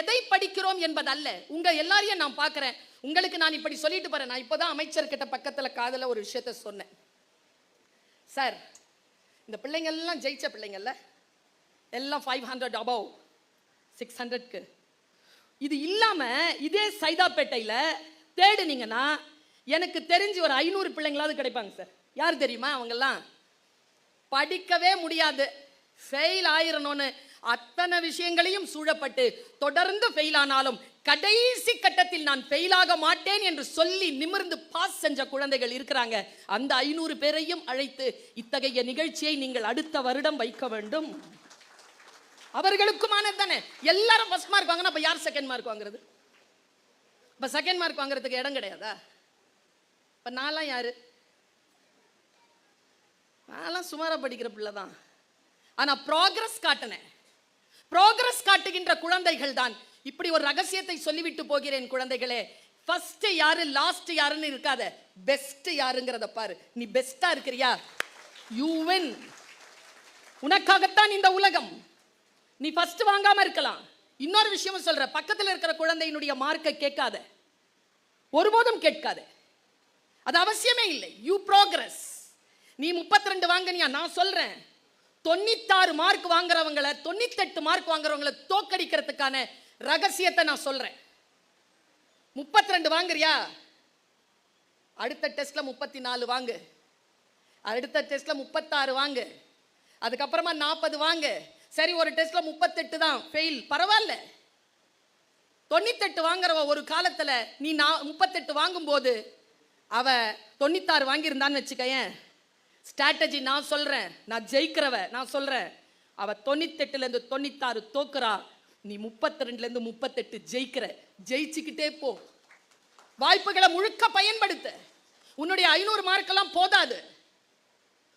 எதை படிக்கிறோம் என்பதல்ல. உங்க எல்லாரையும் நான் பார்க்குறேன். உங்களுக்கு நான் இப்படி சொல்லிட்டு போறேன். நான் இப்போதான் அமைச்சர்கிட்ட பக்கத்தில் காதல ஒரு விஷயத்த சொன்னேன். சார் இந்த பிள்ளைங்கள்லாம் ஜெயிச்ச பிள்ளைங்கள்ல எல்லாம் ஃபைவ் ஹண்ட்ரட் அபவ் சிக்ஸ் ஹண்ட்ரட்க்கு இது இல்லாமல் இதே சைதாப்பேட்டையில் தேடுனீங்கன்னா எனக்கு தெரிஞ்சு ஒரு ஐநூறு பிள்ளைங்களாவது கிடைப்பாங்க சார். யார் தெரியுமா அவங்கெல்லாம்? படிக்கவே முடியாது. ஃபெயில் ஆயிரணும்னு. அத்தனை விஷயங்களையும் சூழப்பட்டு தொடர்ந்து ஃபெயில் ஆனாலும் கடைசி கட்டத்தில் நான் ஃபெயில் ஆக மாட்டேன் என்று சொல்லி நிமிர்ந்து பாஸ் செஞ்ச குழந்தைகள் இருக்கிறாங்க. அந்த ஐநூறு பேரையும் அழைத்து இத்தகைய நிகழ்ச்சியை நீங்கள் அடுத்த வருடம் வைக்க வேண்டும். அவர்களுக்குமானது தானே? எல்லாரும் ஃபர்ஸ்ட் மார்க் வாங்கினா அப்ப யார் செகண்ட் மார்க் வாங்குறது? இப்ப செகண்ட் மார்க் வாங்குறதுக்கு இடம் கிடையாதா? இப்ப நான்லாம் யாரு? நான்லாம் சுமாரா படிக்கிற பிள்ளை தான் ஆனா ப்ராக்ரஸ் காட்டினேன். ப்ரோக்ரஸ் காட்டுகின்ற குழந்தைகள் தான் இப்படி ஒரு ரகசியத்தை சொல்லிவிட்டு போகிறேன் குழந்தைகளே. ஃபர்ஸ்ட் யாரு லாஸ்ட் யாருன்னு இருக்காத. பெஸ்ட் யாருங்கிறத பாரு. நீ பெஸ்டா இருக்கிறியா? You win. உனக்காகத்தான் இந்த உலகம். நீ ஃபர்ஸ்ட் வாங்காம இருக்கலாம். இன்னொரு விஷயமும் சொல்ற பக்கத்தில் இருக்கிற குழந்தையினுடைய மார்க்கை கேட்காத. ஒருபோதும் கேட்காத. அது அவசியமே இல்லை. யூ ப்ரோக்ரஸ் நீ 32 ரெண்டு வாங்கினியா? நான் சொல்றேன். தொண்ணூத்தாறு மார்க் வாங்குறவங்கள தொண்ணூத்தெட்டு மார்க் வாங்குறவங்கள தோக்கடிக்கிறதுக்கான ரகசியத்தை நான் சொல்றேன். 32 ரெண்டு வாங்குறியா? அடுத்த டெஸ்ட்ல முப்பத்தி நாலு வாங்கு. அடுத்த டெஸ்ட்ல முப்பத்தாறு வாங்கு. அதுக்கப்புறமா நாற்பது வாங்கு. சரி ஒரு டெஸ்ட்ல முப்பத்தெட்டு தான். ஃபெயில் பரவாயில்ல. தொண்ணூத்தெட்டு வாங்குறவ ஒரு காலத்துல நீ நான் முப்பத்தெட்டு வாங்கும்போது அவ தொண்ணூத்தாறு வாங்கியிருந்தான்னு வச்சுக்கயேன். ஸ்ட்ராட்டஜி நான் சொல்றேன். நான் ஜெயிக்கிறவ நான் சொல்றேன். அவ தொண்ணூத்தெட்டுல இருந்து தொண்ணூத்தாறு தோக்குறா. நீ முப்பத்தி ரெண்டுல இருந்து முப்பத்தெட்டு ஜெயிக்கிற. ஜெயிச்சுக்கிட்டே போ. வாய்ப்புகளை முழுக்க பயன்படுத்து. உன்னுடைய ஐநூறு மார்க்கெல்லாம் போதாது.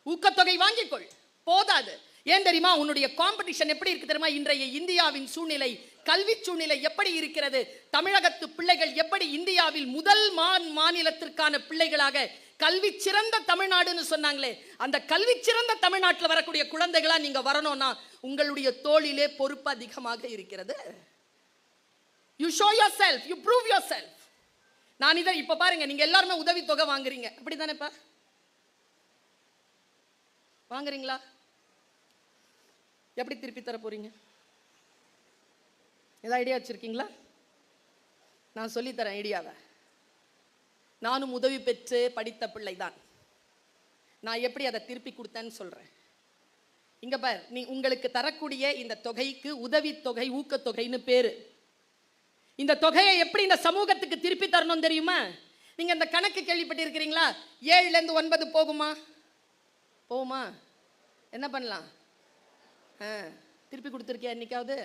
ஊக்கத்தொகை வாங்கிக்கொள். போதாது. ஏன் தெரியுமா? உன்னுடைய காம்படிஷன் எப்படி இருக்கு தெரியுமா? இன்றைய இந்தியாவின் சூழ்நிலை கல்வி சூழ்நிலை எப்படி இருக்கிறது? தமிழகத்து பிள்ளைகள் எப்படி இந்தியாவில் முதல் மான் மாநிலத்திற்கான பிள்ளைகளாக கல்வி சிறந்த தமிழ்நாடுன்னு சொன்னாங்களே அந்த கல்வி சிறந்த தமிழ்நாட்டில் வரக்கூடிய குழந்தைகளா நீங்க வரணும்னா உங்களுடைய தோளிலே பொறுப்பு அதிகமாக இருக்கிறது. You show yourself you prove yourself நான் இதை இப்ப பாருங்க நீங்க எல்லாருமே உதவித்தொகை வாங்குறீங்க. அப்படிதானேப்பா வாங்குறீங்களா? எப்படி திருப்பி தர போறீங்க? ஏதாவது ஐடியா வச்சுருக்கீங்களா? நான் சொல்லித்தரேன் ஐடியாவை நானும் உதவி பெற்று படித்த பிள்ளை தான் நான் எப்படி அதை திருப்பி கொடுத்தேன்னு சொல்கிறேன் இங்கே பார் நீ உங்களுக்கு தரக்கூடிய இந்த தொகைக்கு உதவித்தொகை ஊக்கத்தொகைன்னு பேர். இந்த தொகையை எப்படி இந்த சமூகத்துக்கு திருப்பி தரணும் தெரியுமா? நீங்கள் இந்த கணக்கு கேள்விப்பட்டிருக்கிறீங்களா? ஏழுலேருந்து ஒன்பது போகுமா? போகுமா? என்ன பண்ணலாம்? ஆ திருப்பி கொடுத்துருக்கியா என்னைக்காவது?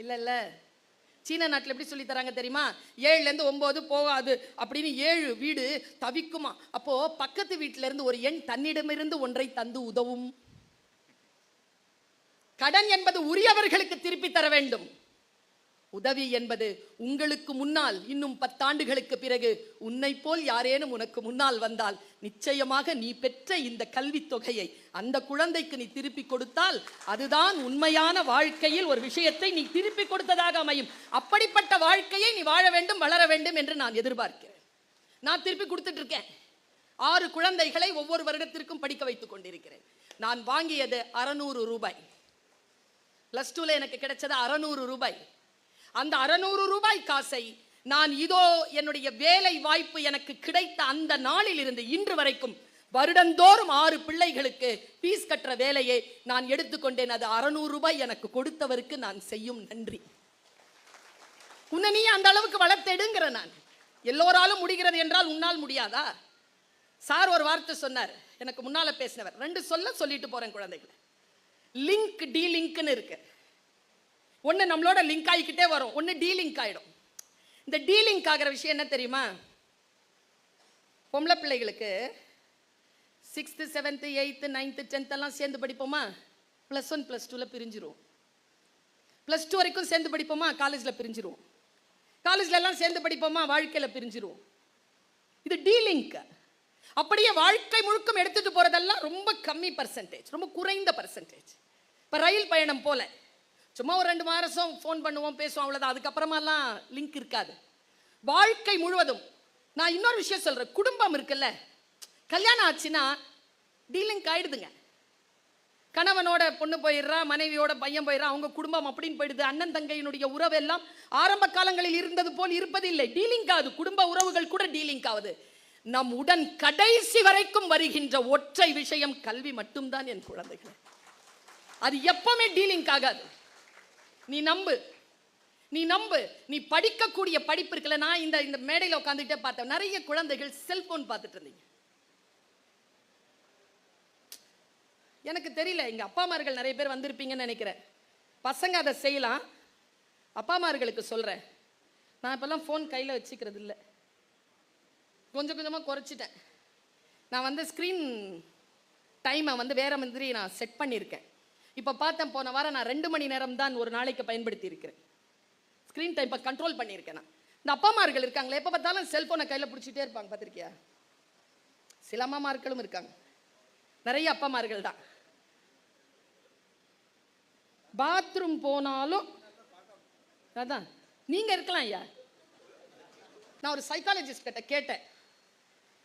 இல்ல இல்ல. சீன நாட்டில் எப்படி சொல்லித்தராங்க தெரியுமா? ஏழுல இருந்து போகாது அப்படின்னு ஏழு வீடு தவிக்குமா? அப்போ பக்கத்து வீட்டிலேருந்து ஒரு எண் தன்னிடமிருந்து ஒன்றை தந்து உதவும். கடன் என்பது உரியவர்களுக்கு திருப்பி தர வேண்டும். உதவி என்பது உங்களுக்கு முன்னால் இன்னும் பத்தாண்டுகளுக்கு பிறகு உன்னை போல் யாரேனும் உனக்கு முன்னால் வந்தால் நிச்சயமாக நீ பெற்ற இந்த கல்வித் தொகையை அந்த குழந்தைக்கு நீ திருப்பி கொடுத்தால் அதுதான் உண்மையான வாழ்க்கையில் ஒரு விஷயத்தை நீ திருப்பி கொடுத்ததாக அமையும். அப்படிப்பட்ட வாழ்க்கையை நீ வாழ வேண்டும் வளர வேண்டும் என்று நான் எதிர்பார்க்கிறேன். நான் திருப்பி கொடுத்துட்டு இருக்கேன் ஆறு குழந்தைகளை ஒவ்வொரு வருடத்திற்கும் படிக்க வைத்துக் கொண்டிருக்கிறேன். நான் வாங்கியது அறநூறு ரூபாய். பிளஸ் டூல எனக்கு கிடைச்சது அறநூறு ரூபாய். அந்த அறநூறு ரூபாய் காசை நான் இதோ என்னுடைய வேலை வாய்ப்பு எனக்கு கிடைத்த அந்த நாளில் இருந்து இன்று வரைக்கும் வருடந்தோறும் ஆறு பிள்ளைகளுக்கு பீஸ் கட்டுற வேலையை நான் எடுத்துக்கொண்டேன். அது அறநூறு ரூபாய் எனக்கு கொடுத்தவருக்கு நான் செய்யும் நன்றி. உன்னை நீ அந்த அளவுக்கு வளர்த்தெடுங்கிற நான். எல்லோராலும் முடிகிறது என்றால் உன்னால் முடியாதா? சார் ஒரு வார்த்தை சொன்னார். எனக்கு முன்னால பேசினவர். ரெண்டு சொல்ல சொல்லிட்டு போறேன் குழந்தைகளை. லிங்க் டி லிங்க்னு இருக்கு. ஒன்று நம்மளோட லிங்க் ஆகிக்கிட்டே வரும். ஒன்று டீலிங்க் ஆகிடும் இந்த டீலிங்க் ஆகிற விஷயம் என்ன தெரியுமா? பொம்பளை பிள்ளைகளுக்கு sixth seventh eighth ninth tenth எல்லாம் சேர்ந்து படிப்போமா? ப்ளஸ் ஒன் ப்ளஸ் டூவில் பிரிஞ்சிரும். ப்ளஸ் டூ வரைக்கும் சேர்ந்து படிப்போமா? காலேஜில் பிரிஞ்சிரும். காலேஜ்லலாம் எல்லாம் சேர்ந்து படிப்போமா? வாழ்க்கையில் பிரிஞ்சிரும். இது டீலிங்க் அப்படியே வாழ்க்கை முழுக்கம் எடுத்துகிட்டு போகிறதெல்லாம் ரொம்ப கம்மி பர்சன்டேஜ் ரொம்ப குறைந்த பர்சன்டேஜ் இப்போ ரயில் பயணம் போல. சும்மா ஒரு ரெண்டு மாதம் ஃபோன் பண்ணுவோம் பேசுவோம் அவ்வளோதான் அதுக்கப்புறமாலாம் லிங்க் இருக்காது. வாழ்க்கை முழுவதும் நான் இன்னொரு விஷயம் சொல்கிறேன் குடும்பம் இருக்குல்ல கல்யாணம் ஆச்சுன்னா டீலிங்க் ஆயிடுதுங்க. கணவனோட பொண்ணு போயிடுறா மனைவியோட பையன் போயிடுறா அவங்க குடும்பம் அப்படின்னு போயிடுது. அண்ணன் தங்கையினுடைய உறவு எல்லாம் ஆரம்ப காலங்களில் இருந்தது போல் இருப்பதில்லை. டீலிங்க் ஆகுது. குடும்ப உறவுகள் கூட டீலிங்க் ஆகுது. நம் உடன் கடைசி வரைக்கும் வருகின்ற ஒற்றை விஷயம் கல்வி மட்டும்தான் என் குழந்தைகள். அது எப்பவுமே டீலிங்க் ஆகாது. நீ நம்பு. நீ நம்பு. நீ படிக்கக்கூடிய படிப்பு இருக்குல்ல நான் இந்த இந்த மேடையில் உட்காந்துக்கிட்டே பார்த்தேன். நிறைய குழந்தைகள் செல்போன் பார்த்துட்டு இருந்தீங்க. எனக்கு தெரியல எங்கள் அப்பா அம்மார்கள் நிறைய பேர் வந்திருப்பீங்கன்னு நினைக்கிறேன். பசங்க அதை செய்யலாம். அப்பா அம்மார்களுக்கு சொல்கிறேன் நான் இப்போல்லாம் ஃபோன் கையில் வச்சுக்கிறது இல்லை. கொஞ்சம் கொஞ்சமாக குறைச்சிட்டேன். நான் வந்து ஸ்க்ரீன் டைமை வந்து வேற மாதிரி நான் செட் பண்ணியிருக்கேன். இப்போ பார்த்தேன் போன வாரம் நான் ரெண்டு மணி நேரம் தான் ஒரு நாளைக்கு பயன்படுத்தி இருக்கிறேன் ஸ்க்ரீன் டைம் இப்போ கண்ட்ரோல் பண்ணியிருக்கேன் நான். இந்த அப்பாமார்கள் இருக்காங்களே எப்போ பார்த்தாலும் செல்ஃபோனை கையில் பிடிச்சிட்டே இருப்பாங்க பார்த்துருக்கியா? சில அம்மாமார்களும் இருக்காங்க. நிறைய அப்பாமார்கள் தான். பாத்ரூம் போனாலும் அதான் நீங்க இருக்கலாம் ஐயா. நான் ஒரு சைக்காலஜிஸ்ட் கிட்ட கேட்டேன்.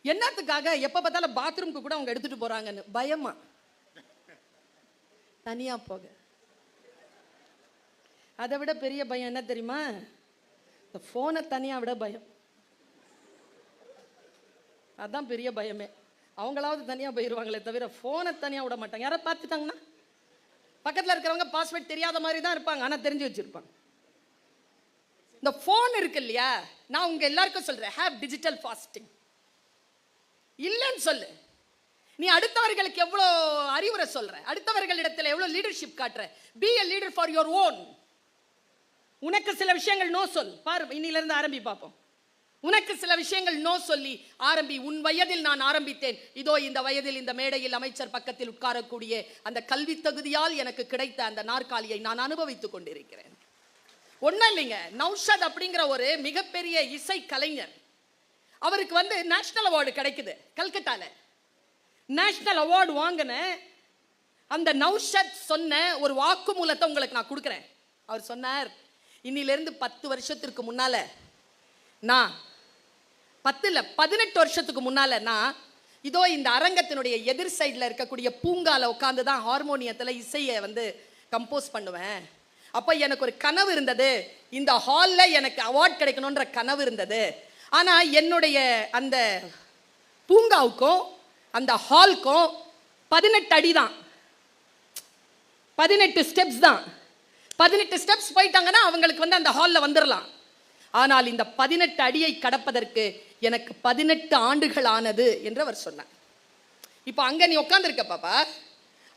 என்னத்துக்காக எப்ப பார்த்தாலும் பாத்ரூம்க்கு கூட அவங்க எடுத்துட்டு போறாங்கன்னு பயமா? தனியா போக. அதை விட பெரிய பயம் என்ன தெரியுமா? இந்த ஃபோனை தனியாக விட பயம். அதான் பெரிய பயமே. அவங்களாவது தனியா போயிடுவாங்களே தவிர ஃபோனை தனியா விட மாட்டாங்க. யாராவது பார்த்துட்டாங்கன்னா? பக்கத்துல இருக்கிறவங்க பாஸ்வேர்ட் தெரியாத மாதிரி தான் இருப்பாங்க. ஆனா தெரிஞ்சு வச்சிருப்பாங்க. இந்த ஃபோன் இருக்கு இல்லையா? நான் உங்க எல்லாருக்கும் சொல்றேன். ஹேவ் டிஜிட்டல் ஃபாஸ்டிங் இல்லைன்னு சொல்லு. நீ அடுத்தவர்களுக்கு எவ்வளோ அறிவுரை சொல்ற அடுத்தவர்களிடத்தில் எவ்வளோ லீடர்ஷிப் காட்டுற be a leader for your own உனக்கு சில விஷயங்கள் நோ சொல். பாரு இன்னிலிருந்து ஆரம்பி பார்ப்போம் உனக்கு சில விஷயங்கள் நோ சொல்லி ஆரம்பி உன் வயதில் நான் ஆரம்பித்தேன். இதோ இந்த வயதில் இந்த மேடையில் அமைச்சர் பக்கத்தில் உட்காரக்கூடிய அந்த கல்வி தகுதியால் எனக்கு கிடைத்த அந்த நாற்காலியை நான் அனுபவித்துக் கொண்டிருக்கிறேன். ஒன்றும் இல்லைங்க. நௌஷத் அப்படிங்கிற ஒரு மிகப்பெரிய இசை கலைஞர். அவருக்கு வந்து நேஷனல் அவார்டு கிடைக்குது கல்கத்தாவில் நேஷனல் அவார்டு வாங்கின அந்த நௌஷத் சொன்ன ஒரு வாக்குமூலத்தை உங்களுக்கு நான் கொடுக்குறேன். அவர் சொன்னார் இன்னிலிருந்து பத்து வருஷத்திற்கு முன்னால நான் பத்து பதினெட்டு வருஷத்துக்கு முன்னால நான் இதோ இந்த அரங்கத்தினுடைய எதிர் சைடில் இருக்கக்கூடிய பூங்கால உட்காந்து தான் ஹார்மோனியத்தில் இசையை வந்து கம்போஸ் பண்ணுவேன். அப்போ எனக்கு ஒரு கனவு இருந்தது. இந்த ஹாலில் எனக்கு அவார்ட் கிடைக்கணுன்ற கனவு இருந்தது. ஆனால் என்னுடைய அந்த பூங்காவுக்கும் அந்த ஹால்க்கும் பதினெட்டு அடி தான் பதினெட்டு ஸ்டெப்ஸ் தான். பதினெட்டு ஸ்டெப்ஸ் போயிட்டாங்கன்னா அவங்களுக்கு வந்து அந்த ஹாலில் வந்துடலாம் ஆனால் இந்த பதினெட்டு அடியை கடப்பதற்கு எனக்கு பதினெட்டு ஆண்டுகள் ஆனது என்று அவர் சொன்னார். இப்போ அங்கே நீ உட்காந்துருக்க பாப்பா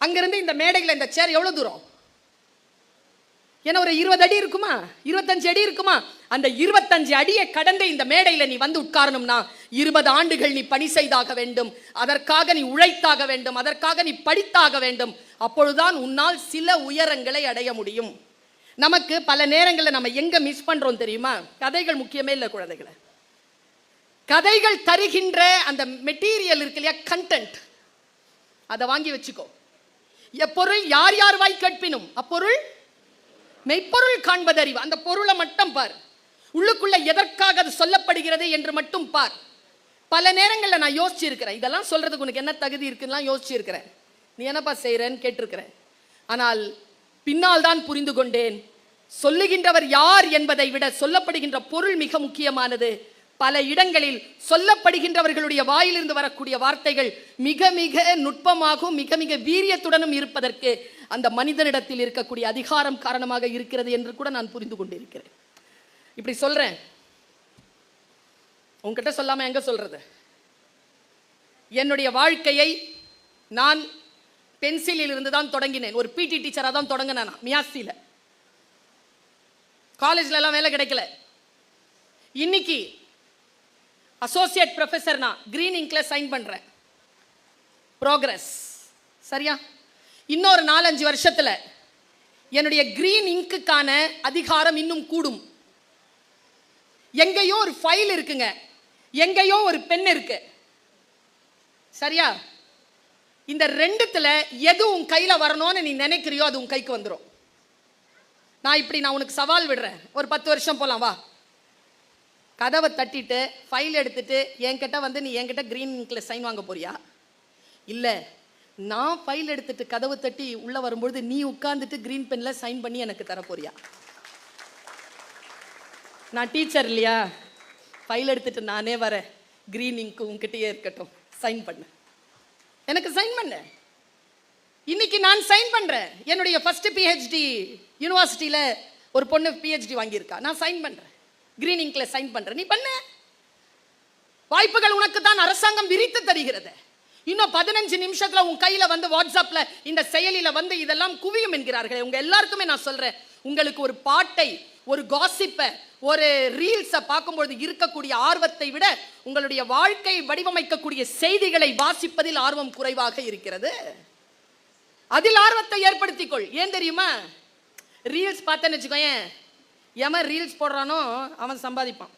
அங்கேருந்து இந்த மேடையில் இந்த சேர் எவ்வளோ தூரம்? ஏன்னா ஒரு இருபது அடி இருக்குமா? இருபத்தஞ்சு அடி இருக்குமா? அந்த இருபத்தஞ்சு அடியை கடந்து இந்த மேடையில நீ வந்து உட்காரணும்னா இருபது ஆண்டுகள் நீ பணி செய்தாக வேண்டும். அதற்காக நீ உழைத்தாக வேண்டும். அதற்காக நீ படித்தாக வேண்டும். அப்பொழுதுதான் உன்னால் சில உயரங்களை அடைய முடியும். நமக்கு பல நேரங்களில் நம்ம எங்க மிஸ் பண்றோம் தெரியுமா? கதைகள் முக்கியமே இல்லை குழந்தைகளை. கதைகள் தருகின்ற அந்த மெட்டீரியல் இருக்கு இல்லையா? கண்டென்ட் அதை வாங்கி வச்சுக்கோ. எப்பொருள் யார் யார் வாய் கேட்பினும்? அப்பொருள் மெய்ப்பொருள் காண்பதறிவு. அந்த பொருளை மட்டும் பார். உள்ளுக்குள்ள எதற்காக அது சொல்லப்படுகிறது என்று மட்டும் பார். பல நேரங்களில் நான் யோசிச்சிருக்கிறேன். இதெல்லாம் சொல்றதுக்கு உனக்கு என்ன தகுதி இருக்குன்னா யோசிச்சிருக்கிறேன். நீ என்னப்பா செய்கிறேன்னு கேட்டிருக்கிறேன். ஆனால் பின்னால் தான் புரிந்து கொண்டேன். சொல்லுகின்றவர் யார் என்பதை விட சொல்லப்படுகின்ற பொருள் மிக முக்கியமானது. பல இடங்களில் சொல்லப்படுகின்றவர்களுடைய வாயிலிருந்து வரக்கூடிய வார்த்தைகள் மிக மிக நுட்பமாகவும் மிக மிக வீரியத்துடனும் இருப்பதற்கு அந்த மனிதனிடத்தில் இருக்கக்கூடிய அதிகாரம் காரணமாக இருக்கிறது என்று கூட நான் புரிந்து கொண்டிருக்கிறேன். இப்படி சொல்றேன். உங்ககிட்ட சொல்லாம எங்க சொல்றது? என்னுடைய வாழ்க்கையை நான் பென்சிலில் இருந்து தான் தொடங்கினேன். ஒரு பிடி டீச்சராக தான் தொடங்கினேன்? நான் மியாசியில் காலேஜ்ல எல்லாம் வேலை கிடைக்கல. இன்னைக்கு அசோசியேட் ப்ரொஃபஸர் நான் க்ரீன் இங்கில் சைன் பண்றேன். ப்ரோக்ரஸ் சரியா? இன்னொரு நாலஞ்சு வருஷத்தில் என்னுடைய கிரீன் இங்குக்கான அதிகாரம் இன்னும் கூடும். எங்கேயோ ஒரு ஃபைல் இருக்குங்க. எங்கேயோ ஒரு பெண் இருக்கு. சரியா? இந்த ரெண்டுத்துல எது உன் கையில் வரணும்னு நீ நினைக்கிறியோ அது உன் கைக்கு வந்துடும் நான் இப்படி நான் உனக்கு சவால் விடுறேன். ஒரு பத்து வருஷம் போகலாம் வா. கதவை தட்டிட்டு ஃபைல் எடுத்துட்டு என்கிட்ட வந்து நீ என்கிட்ட க்ரீன் இங்கில் சைன் வாங்க போறியா? இல்லை. நான் ஃபைல் எடுத்துட்டு கதவு தட்டி உள்ளே வரும்பொழுது நீ உட்கார்ந்துட்டு க்ரீன் பென்னில் சைன் பண்ணி எனக்கு தரப்போறியா? நான் டீச்சர் இல்லையா? ஃபைல் எடுத்துட்டு நானே வரேன். க்ரீன் இங்க் உங்ககிட்டயே இருக்கட்டும். சைன் பண்ணு. எனக்கு சைன் பண்ணு. இன்னைக்கு நான் சைன் பண்றேன். என்னுடைய ஃபர்ஸ்ட் பிஹெச்டி யூனிவர்சிட்டியில ஒரு பொண்ணு பிஹெச்டி வாங்கியிருக்கா. நான் சைன் பண்றேன். கிரீன் இங்க்ல சைன் பண்றேன். நீ பண்ணு. வாய்ப்புகள் உனக்கு தான் அரசாங்கம் விரித்து தருகிறது. இன்னும் பதினஞ்சு நிமிஷத்துல உன் கையில வந்து வாட்ஸ்அப்ல இந்த செயலில வந்து இதெல்லாம் குவியும் என்கிறார்களே. உங்க எல்லாருக்குமே நான் சொல்றேன். உங்களுக்கு ஒரு பாட்டை ஒரு காசிப்பை ஒரு ரீல்ஸை பார்க்கும்பொழுது இருக்கக்கூடிய ஆர்வத்தை விட உங்களுடைய வாழ்க்கை வடிவமைக்கக்கூடிய செய்திகளை வாசிப்பதில் ஆர்வம் குறைவாக இருக்கிறது. அதில் ஆர்வத்தை ஏற்படுத்திக்கொள். ஏன் தெரியுமா? ரீல்ஸ் பார்த்தேன்னு வச்சுக்கோயேன். எவன் ரீல்ஸ் போடுறானோ அவன் சம்பாதிப்பான்.